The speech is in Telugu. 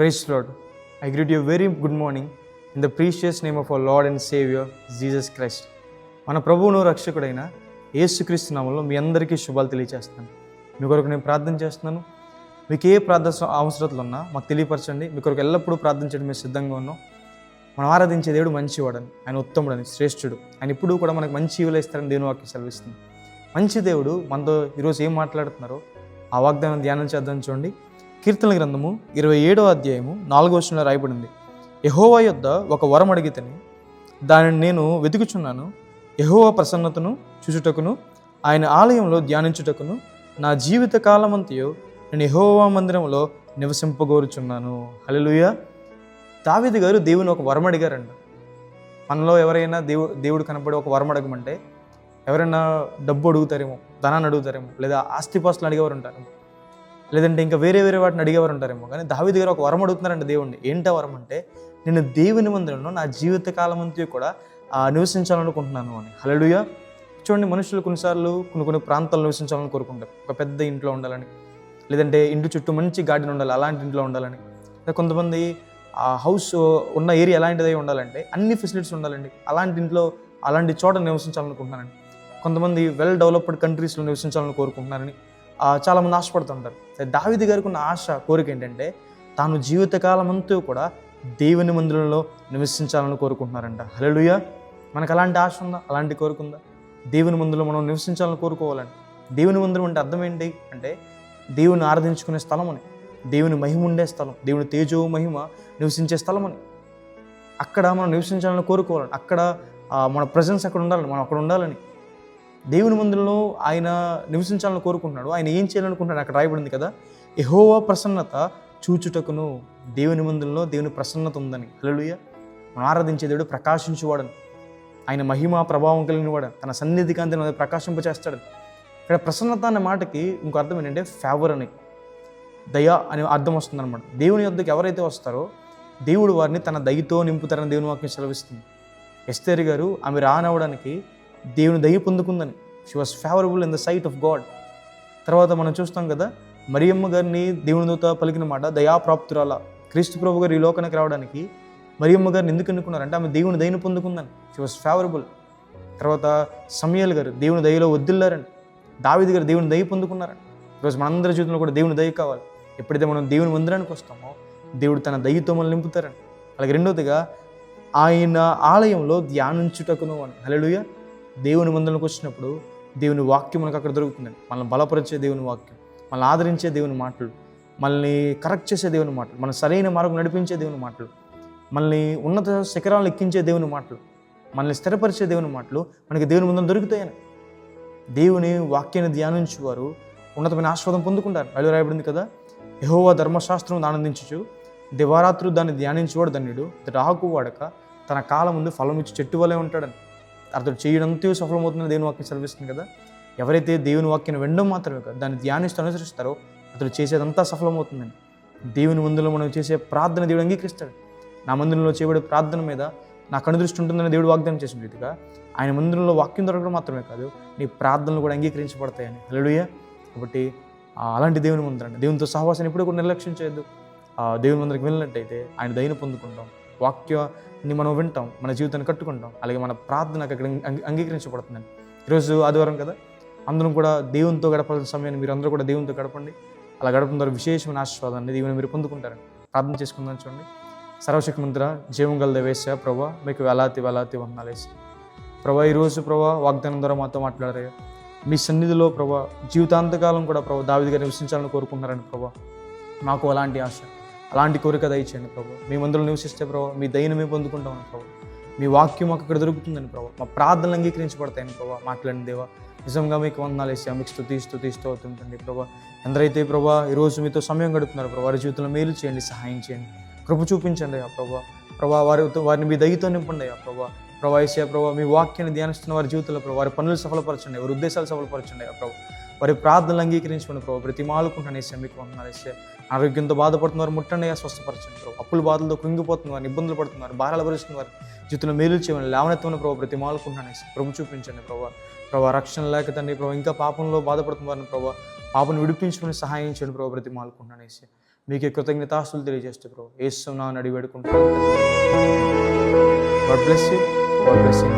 Praise Lord. I greet you very very good morning in the precious name of our Lord and Savior, Christ మన ప్రభువును రక్షకుడైన యేసుక్రీస్తు నామంలో మీ అందరికీ శుభాలు తెలియజేస్తున్నాను మీ కొరకు నేను ప్రార్థన చేస్తున్నాను. మీకు ఏ ప్రార్థన అవసరతలు ఉన్నా మాకు తెలియపరచండి. మీ కొరకు ఎల్లప్పుడూ ప్రార్థన చేయడం మేము సిద్ధంగా ఉన్నాం. మనం ఆరాధించే దేవుడు మంచివాడని ఆయన ఉత్తముడని శ్రేష్ఠుడు. ఆయన ఇప్పుడు కూడా మనకు మంచి ఈవులు ఇస్తారని దేవుని వాక్యం సెలవిస్తుంది. మంచి దేవుడు మనతో ఈరోజు ఏం మాట్లాడుతున్నారో ఆ వాగ్దానం ధ్యానం చేద్దాం చూడండి. కీర్తన గ్రంథము ఇరవై ఏడో అధ్యాయము నాలుగో వచనంలో రాయబడింది. యహోవా యొద్ద ఒక వరం అడిగితేని దానిని నేను వెతుకుచున్నాను. యహోవా ప్రసన్నతను చూచుటకును ఆయన ఆలయంలో ధ్యానించుటకును నా జీవిత కాలమంతయు నేను యహోవా మందిరంలో నివసింపగోరుచున్నాను. హలలుయ దావిది గారు దేవుని ఒక వరం అడిగారండి మనలో ఎవరైనా దేవుడు దేవుడు కనపడి ఒక వరం అడగమంటే ఎవరైనా డబ్బు అడుగుతారేమో ధనాన్ని అడుగుతారేమో లేదా ఆస్తిపాస్తులు అడిగేవారు ఉంటారేమో లేదంటే ఇంకా వేరే వేరే వాటిని అడిగేవారు ఉంటారేమో కానీ దావి దగ్గర ఒక వరం అడుగుతున్నారంటే దేవుణ్ణి. ఏంటో వరం అంటే నేను దేవుని మందిరంలో నా జీవిత కాలం అంతా కూడా నివసించాలనుకుంటున్నాను అని. హలలుయ చూడండి మనుషులు కొన్నిసార్లు కొన్ని కొన్ని ప్రాంతాల్లో నివసించాలని కోరుకుంటారు. ఒక పెద్ద ఇంట్లో ఉండాలని లేదంటే ఇంటి చుట్టూ మంచి గార్డెన్ ఉండాలి అలాంటి ఇంట్లో ఉండాలని. కొంతమంది ఆ హౌస్ ఉన్న ఏరియా ఎలాంటిదై ఉండాలంటే అన్ని ఫెసిలిటీస్ ఉండాలండి. అలాంటి ఇంట్లో అలాంటి చోట నివసించాలనుకుంటున్నానండి కొంతమంది వెల్ డెవలప్డ్ కంట్రీస్లో నివసించాలని కోరుకుంటున్నారని చాలామంది ఆశపడుతుంటారు. దావిది గారికి ఉన్న ఆశ కోరిక ఏంటంటే తాను జీవితకాలం అంతా కూడా దేవుని మందిరంలో నివసించాలని కోరుకుంటున్నారంట. హలలుయ మనకు అలాంటి ఆశ ఉందా? అలాంటి కోరిక ఉందా? దేవుని మందులో మనం నివసించాలని కోరుకోవాలండి దేవుని మందిరం అంటే అర్థం ఏంటి? అంటే దేవుని ఆరాధించుకునే స్థలం అని దేవుని మహిమ ఉండే స్థలం దేవుని తేజో మహిమ నివసించే స్థలం అని. అక్కడ మనం నివసించాలని కోరుకోవాలని అక్కడ మన ప్రజెన్స్ అక్కడ ఉండాలని మనం అక్కడ ఉండాలని దేవుని మందిరంలో ఆయన నివసించాలని కోరుకుంటున్నాడు. ఆయన ఏం చేయాలనుకుంటున్నాడు? అక్కడ రాయబడింది కదా ఎహోవా ప్రసన్నత చూచుటకును దేవుని మందిరంలో దేవుని ప్రసన్నత ఉందని. అలలుయ మనం ఆరాధించే దేవుడు ప్రకాశించువాడని. ఆయన మహిమ ప్రభావం కలిగిన వాడు. తన సన్నిధి కాంతిని ప్రకాశింపచేస్తాడు. ఇక్కడ ప్రసన్నత అనే మాటకి ఇంకో అర్థం ఏంటంటే ఫేవర్ అని. దయ అనే అర్థం వస్తుందన్నమాట. దేవుని యొద్దకు ఎవరైతే వస్తారో దేవుడు వారిని తన దయతో నింపుతారని దేవుని వాక్యం సెలవిస్తుంది. ఎస్తేరి గారు ఆమె రానవడానికి దేవుని దయ పొందుకుందని. She was favourable in the sight of God తర్వాత మనం చూస్తాం కదా మరియమ్మ గారిని దేవుని దూత పలికిన మాట దయాప్రాప్తురాల క్రీస్తు ప్రభు గారు ఈ లోకానికి రావడానికి మరియమ్మ గారిని ఎందుకు ఎన్నుకున్నారంటే ఆమె దేవుని దయను పొందుకుందని. షీ వాస్ ఫేవరబుల్ తర్వాత సమయాల్ గారు దేవుని దయలో వద్దిల్లారని దావిది గారు దేవుని దయ పొందుకున్నారని. ఈరోజు మనందరి జీవితంలో కూడా దేవుని దయ కావాలి. ఎప్పుడైతే మనం దేవుని మందిరానికి వస్తామో దేవుడు తన దయ్యతో మనల్ని నింపుతారని. అలాగే రెండవదిగా ఆయన ఆలయంలో ధ్యానించుటకును అని. హల్లెలూయా! దేవుని మందిరంలోకి వచ్చినప్పుడు దేవుని వాక్యం మనకు అక్కడ దొరుకుతుందండి. మనల్ని బలపరిచే దేవుని వాక్యం మనల్ని ఆదరించే దేవుని మాటలు మనల్ని కరెక్ట్ చేసే దేవుని మాటలు మన సరైన మార్గం నడిపించే దేవుని మాటలు మనల్ని ఉన్నత శిఖరాలను ఎక్కించే దేవుని మాటలు మనల్ని స్థిరపరిచే దేవుని మాటలు మనకి దేవుని ముందు దొరుకుతాయని. దేవుని వాక్యాన్ని ధ్యానించువారు ఉన్నతమైన ఆస్వాదం పొందుకుంటారు. బయలు రాయబడింది కదా? యహోవా ధర్మశాస్త్రం ఆనందించు దివారాత్రులు దాన్ని ధ్యానించేవాడు ధన్యుడు రాకు వాడక తన కాలం ముందు ఫలం ఇచ్చి చెట్టు వలె ఉంటాడని. అతడు చేయడంతో సఫలమవుతుందని దేవుని వాక్యం సెలవిస్తుంది కదా. ఎవరైతే దేవుని వాక్యం వినడం మాత్రమే కాదు దాన్ని ధ్యానిస్తూ అనుసరిస్తారో అతడు చేసేదంతా సఫలమవుతుందని. దేవుని మందులో మనం చేసే ప్రార్థన దేవుడు అంగీకరిస్తాడు. నా మందిరంలో చేయబడే ప్రార్థన మీద నా కనుదృష్టి ఉంటుందని దేవుడు వాగ్దానం చేసిన రీతిగా ఆయన మందిరంలో వాక్యం దొరకడం మాత్రమే కాదు నీ ప్రార్థనలు కూడా అంగీకరించబడతాయని. హల్లెలూయా. కాబట్టి అలాంటి దేవుని మందిరం దేవునితో సహవాసాన్ని ఎప్పుడు కూడా నిర్లక్ష్యం చేయొద్దు. ఆ, దేవుని మందిరికి వెళ్ళినట్టయితే ఆయన దయను పొందుకుంటాం. వాక్యాన్ని మనం వింటాం మన జీవితాన్ని కట్టుకుంటాం. అలాగే మన ప్రార్థన అక్కడ అంగీకరించబడుతుందండి. ఈరోజు ఆదివారం కదా? అందరం కూడా దేవునితో గడపాల్సిన సమయాన్ని మీరు అందరూ కూడా దేవునితో గడపండి. అలా గడపడం ద్వారా విశేషమైన ఆశీర్వాదాన్ని దేవుని మీరు పొందుకుంటారని ప్రార్థన చేసుకుందాం చూడండి. సర్వశక్తి మంత్ర జీవం గల దేవేశ ప్రభా మీకు వేలాతి వేలాతి వందనాలేసి ప్రభా ఈరోజు ప్రభా వాగ్దానం ద్వారా మాతో మాట్లాడారు మీ సన్నిధిలో ప్రభా జీవితాంతకాలం కూడా ప్రభా దావిదిగా నివసించాలని కోరుకుంటున్నారని ప్రభా. మాకు అలాంటి ఆశ. అలాంటి కోరిక దయచేయండి ప్రభు. మీ మందులో నివసిస్తే ప్రభావ మీ దయను మేము పొందుకుంటామని ప్రభా. మీ వాక్యం మాకు ఇక్కడ దొరుకుతుందని ప్రభా. మా ప్రార్థనలు అంగీకరించబడతాయని ప్రభా మాట్లాడిన దేవా. నిజంగా మీకు వందనాలు వేసి మీకు స్థుతి స్థుతి స్తోతుంటండి ప్రభా. ఎందరైతే ప్రభా ఈరోజు మీతో సమయం గడుపుతున్నారు ప్రభా వారి జీవితంలో మేలు చేయండి సహాయం చేయండి. కృప చూపించండి ఆ ప్రభా. ప్రభా వారితో వారిని మీ దయతో నింపండి ఆ ప్రభా. ప్రభా ఏసే ప్రభా మీ వాక్యాన్ని ధ్యానిస్తున్న వారి జీవితంలో ప్రభా వారి పనులు సఫలపరచండి వారి ఉద్దేశాలు సఫలపరచండి ఆ ప్రభు. వారి ప్రార్థనలు అంగీకరించుకుని ప్రభావ ప్రతి మాలుకుంటున్న వేసే మీకు వందనాలు ఆరోగ్యంతో బాధపడుతున్నారు ముట్టండి స్వస్థపరచండి ప్రభు. అప్పుల బాధలతో కృంగిపోతున్నారు ఇబ్బందులు పడుతున్నారు భారాలు భరిస్తున్నారు జీవితంలో మేలు చేయమని లేవనెత్తమని ప్రభావ ప్రతి మాలుకుంటాను ప్రభు చూపించండి ప్రభావ ప్రభావ రక్షణ లేక తండ్రి ప్రభు ఇంకా పాపంలో బాధపడుతున్నారని ప్రభావ పాపను విడిపించుకుని సహాయం చేయండి ప్రతి మాలుకుంటాను మీకు కృతజ్ఞతాస్తులు తెలియజేస్తే ప్రభు. ఏసు నా అడిగి పెడుకుంటాను బ్లెస్ యూ